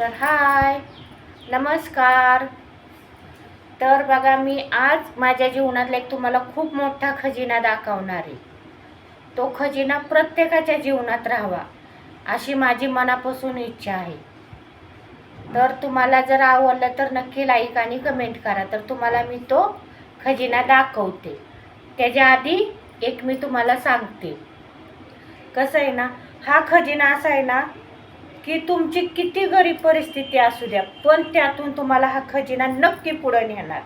तर हाय. नमस्कार. तर बघा मी आज माझ्या जीवनातला एक तुम्हाला खूप मोठा खजिना दाखवणार आहे. तो खजिना प्रत्येकाच्या जीवनात राहावा अशी माझी मनापासून इच्छा आहे. तर तुम्हाला जर आवडलं तर नक्की लाईक आणि कमेंट करा. तर तुम्हाला मी तो खजिना दाखवते. त्याच्या आधी एक मी तुम्हाला सांगते. कसं आहे ना हा खजिना असा आहे ना की तुमची किती गरीब परिस्थिती असू द्या पण त्यातून तुम्हाला हा खजिना नक्की पुढे नेणार.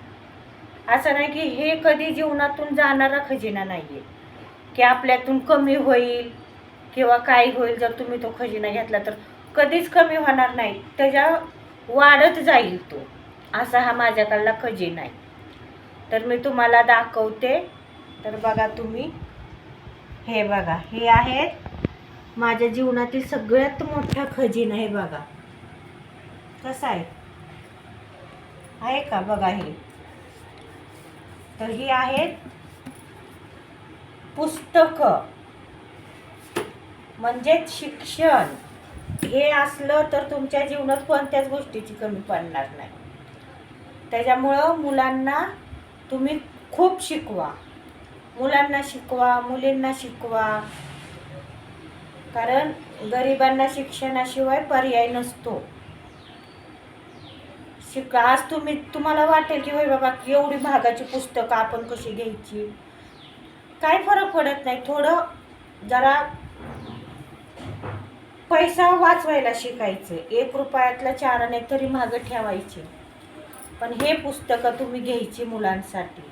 असं नाही की हे कधी जीवनातून जाणारा खजिना नाही आहे की आपल्यातून कमी होईल किंवा काय होईल जर तुम्ही तो खजिना घेतला तर कधीच कमी होणार नाही त्याच्या वाढत जाईल तो. असा हा माझ्याकडला खजिना आहे. तर मी तुम्हाला दाखवते. तर बघा तुम्ही हे बघा हे आहेत माझ्या जीवनातील सगळ्यात मोठा खजिना आहे बघा. कसा आहे? आहे का? बघा हे. तर ही आहेत पुस्तकं. म्हणजेच शिक्षण. हे असलं तर तुमच्या जीवनात कोणत्याच गोष्टीची कमी पडणार नाही. त्याच्यामुळं मुलांना तुम्ही खूप शिकवा. मुलांना शिकवा मुलींना शिकवा. कारण गरिबांना शिक्षणाशिवाय पर्याय नसतो. शिक आज तुम्ही तुम्हाला वाटेल की होय बाबा एवढी भागाची पुस्तकं आपण कशी घ्यायची? काय फरक पडत नाही. थोडं जरा पैसा वाचवायला शिकायचं. एक रुपयातल्या चार तरी मागं ठेवायचे. पण हे पुस्तकं तुम्ही घ्यायची मुलांसाठी.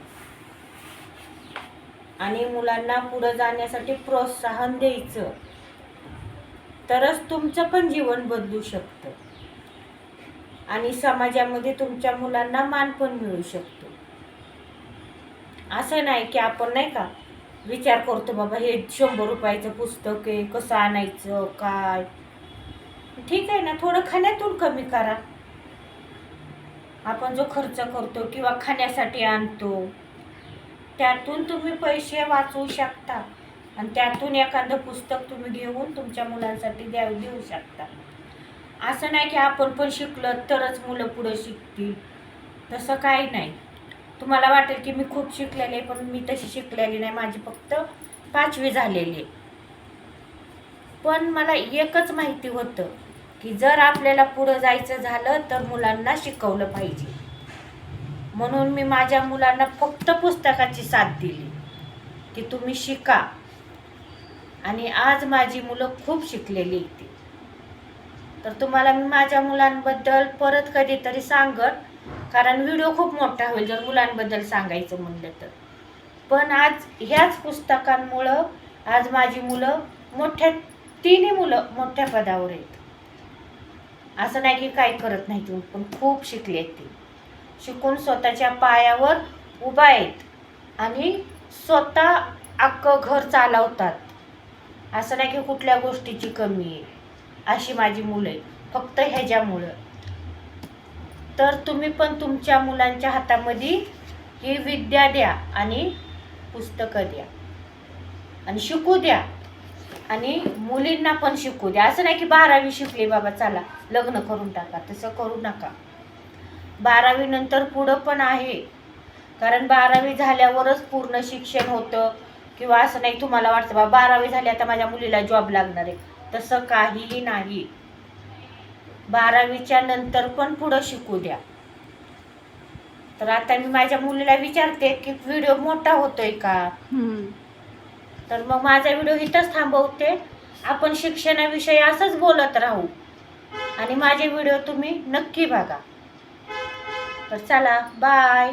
आणि मुलांना पुढं जाण्यासाठी प्रोत्साहन द्यायचं. तरच तुमचं पण जीवन बदलू शकतं. आणि समाजामध्ये तुमच्या मुलांना मान पण मिळू शकतो. असं नाही की आपण नाही का विचार करतो बाबा हे शंभर रुपयाचं पुस्तक आहे कसं आणायचं काय? ठीक आहे ना थोडं खाण्यातून कमी करा. आपण जो खर्च करतो किंवा खाण्यासाठी आणतो त्यातून तुम्ही पैसे वाचवू शकता. आणि त्यातून एखादं पुस्तक तुम्ही घेऊन तुमच्या मुलांसाठी द्या देऊ शकता. असं नाही की आपण पण शिकलं तरच मुलं पुढं शिकतील. तसं काही नाही. तुम्हाला वाटेल की मी खूप शिकलेले आहे, पण मी तशी शिकलेली नाही. माझी फक्त पाचवी झालेली आहे. पण मला एकच माहिती होतं की जर आपल्याला पुढं जायचं झालं तर मुलांना शिकवलं पाहिजे. म्हणून मी माझ्या मुलांना फक्त पुस्तकाची साथ दिली की तुम्ही शिका. आणि आज माझी मुलं खूप शिकलेली आहेत तर तुम्हाला मी माझ्या मुलांबद्दल परत कधीतरी सांगत कारण व्हिडिओ खूप मोठा होईल जर मुलांबद्दल सांगायचं म्हणलं तर. पण आज ह्याच पुस्तकांमुळं आज माझी मुलं मोठ्या तिन्ही मुलं मोठ्या पदावर आहेत. असं नाही की काय करत नाही तुम्ही पण खूप शिकले आहेत ते. शिकून स्वतःच्या पायावर उभा आहेत आणि स्वतः अख्खं घर चालवतात. असं नाही की कुठल्या गोष्टीची कमी आहे. अशी माझी मुलं आहे फक्त ह्याच्यामुळं. तर तुम्ही पण तुमच्या मुलांच्या हातामध्ये ही विद्या द्या आणि पुस्तकं द्या. आणि शिकू द्या. आणि मुलींना पण शिकू द्या. असं नाही की बारावी शिकली बाबा चला लग्न करून टाका. तसं करू नका. बारावीनंतर पुढं पण आहे. कारण बारावी झाल्यावरच पूर्ण शिक्षण होतं. किंवा असं नाही तुम्हाला वाटतं बा बारावी झाली आता माझ्या मुलीला जॉब लागणार आहे. तसं काहीही नाही. बारावीच्या नंतर पण पुढं शिकू द्या. तर आता मी माझ्या मुलीला विचारते की व्हिडिओ मोठा होतोय का? तर मग माझा व्हिडिओ इथंच थांबवते. आपण शिक्षणाविषयी असंच बोलत राहू. आणि माझे व्हिडिओ तुम्ही नक्की बघा. तर चला बाय